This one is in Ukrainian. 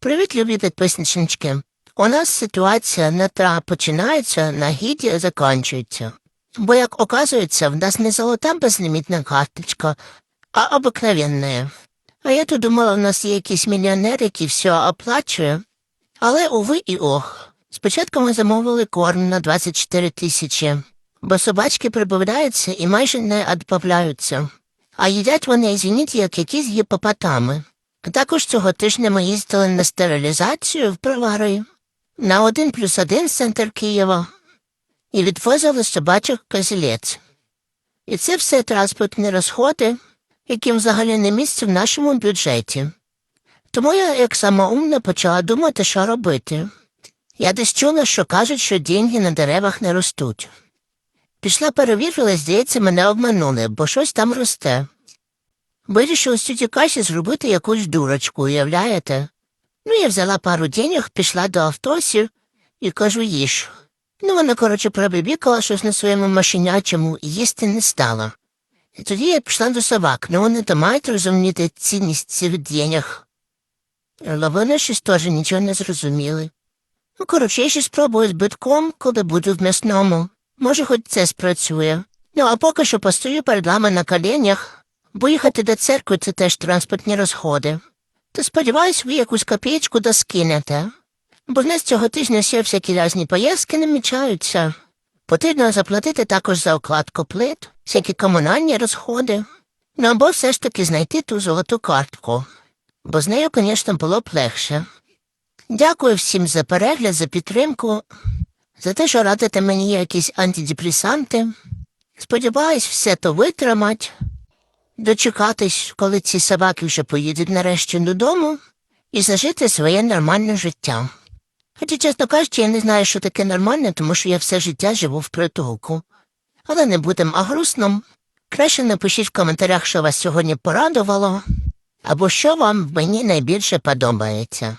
Привіт, любі підписнички. У нас ситуація не та починається, на гіді закінчується. Бо, як оказується, в нас не золота безлімітна карточка, а обикновенна. А я то думала, в нас є якийсь мільйонер, який все оплачує. Але уви і ох. Спочатку ми замовили корм на 24 тисячі, бо собачки прибавляються і майже не відбавляються. А їдять вони, звініть, як якісь гіпопотами. Також цього тижня ми їздили на стерилізацію в Привари на один плюс один центр Києва і відвозили собачок козілець. І це все транспортні розходи, яким взагалі не місце в нашому бюджеті. Тому я, як сама умна, почала думати, що робити. Я десь чула, що кажуть, що деньги на деревах не ростуть. Пішла перевірила, здається, мене обманули, бо щось там росте. Вирішила з Касі зробити якусь дурочку, уявляєте? Ну, я взяла пару денег, пішла до автосів і кажу їж. Ну, вона, коротше, пробібікала щось на своєму машинячому і їсти не стала. І тоді я пішла до собак, ну вони то мають розуміти цінність цих денег. Але вони щось теж нічого не зрозуміли. Ну, коротше, я ще спробую з битком, коли буду в м'ясному. Може, хоч це спрацює. Ну, а поки що постою перед вами на коленях, бо їхати до церкви це теж транспортні розходи. То сподіваюсь, ви якусь копієчку доскинете. Бо в нас цього тижня ще всякі різні поїздки намічаються. Потрібно заплатити також за окладку плит, всякі комунальні розходи. Ну або все ж таки знайти ту золоту картку. Бо з нею, звісно, було б легше. Дякую всім за перегляд, за підтримку, за те, що радите мені якісь антидепресанти. Сподіваюсь, все то витримать, дочекатись, коли ці собаки вже поїдуть нарешті додому, і зажити своє нормальне життя. Хоча, чесно кажучи, я не знаю, що таке нормальне, тому що я все життя живу в притулку. Але не будемо агрусном. Краще напишіть в коментарях, що вас сьогодні порадувало, або що вам мені найбільше подобається.